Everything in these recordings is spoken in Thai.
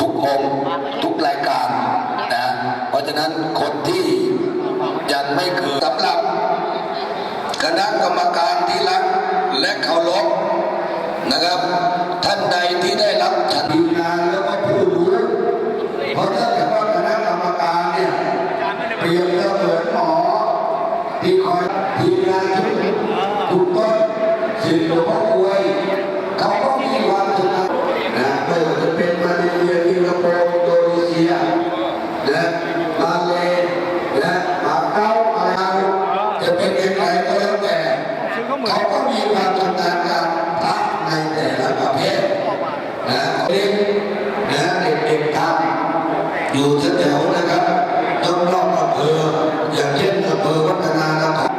ทุกองค์ทุกรายการนะเพราะฉะนั้นคนที่ยังไม่เคยสำหรับคณะกรรมการที่รักและเคารพนะครับ ท่านใดที่ได้รับฉันทีมงานแล้วก็ผู้รู้เพราะถ้าเกิดว่าคณะกรรมการเนี่ยเปรียบเสมือนหมอที่คอยทีมงานทุกทุกต้นสิทธิ์หลวงพ่อวยเขาก็มีความ มาเลนะมาเก๊าอะไรจะเป็นยังไงก็แล้วแต่เขาก็มีความชำนาญการพักในแต่ละประเภทนะเด็กนะเด็กๆทำอยู่แถวๆนะครับต้องรอบอำเภออย่างเช่นอำเภอวัฒนานคร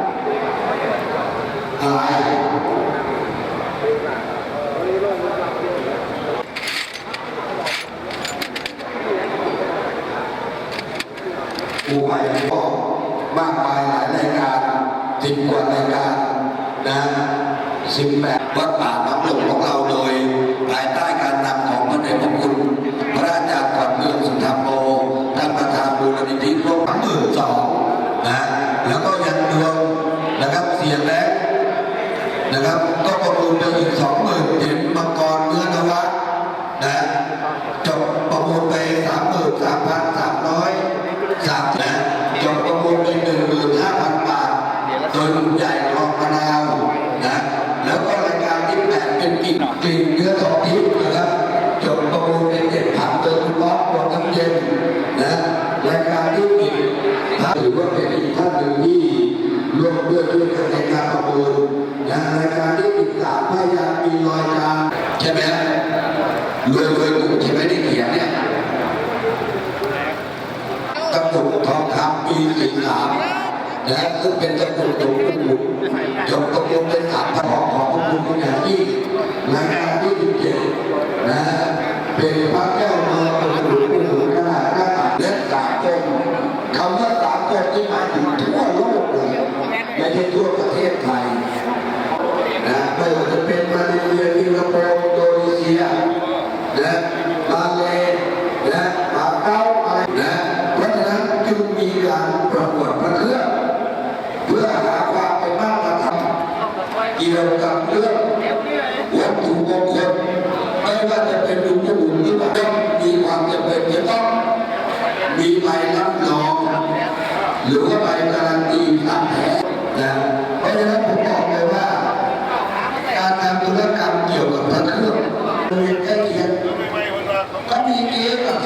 อะไร ผู้ไปก็มากมายหลายรายการสิบกว่ารายการนะสิบแปดวัดป่าน้ำหลวงของเราโดยภายใต้การนำของพระเดชพระคุณ พระอาจารย์ขวัญเมืองสุนทรโมท่านประธานมูลนิธิร่วมหมื่นสองนะแล้วก็ยันดวงนะครับเสียงแรกนะครับ ก็ประมูลไปอีกสอง ญ่ทองมะนาวนะ แล้วก็รายการที่แปดเป็นกิ่งกิ่งเนื้อทองทิพย์นะครับ จบประมูลเป็นเจ็ดพันโดยคุณล็อกบนน้ำเย็นนะรายการที่ปิดถ้าถือว่าเป็นอีกท่านหนึ่งที่ร่วมด้วยช่วยกันในการประมูลนะรายการที่สิบสามพยายามมีรอยจารใช่ไหมฮะ รวยรวยกลุ่มที่ไม่ได้เขียนเนี่ยตะกรุดทองคำปีสี่สาม นะซึ่งเป็นตะกรุดหลวงปู่หมุนจบตกลงเป็นสามพันของของคุณคุณเป็นอย่างที่รายการที่สิบเจ็ดนะเป็นพระแก้วเมืองตะกรุดหลวงปู่หมุนขนาหน้าและสากลคำว่าสากลที่หมายถึงทั่วโลกเลยไม่ใช่ทั่วไท กี่ยวกับเรื่องวัตถุมงคลไม่ว่าจะเป็นดุจบุญที่ต้องมีความจำเป็นจะต้องมีใบรับรอง หรือว่าใบการันตีตามแผนนะเพราะฉะนั้นผมบอกเลยว่า การทำธุรกรรมเกี่ยวกับพระเครื่องโดยใกล้เคียงก็มีเกี่ยวกับ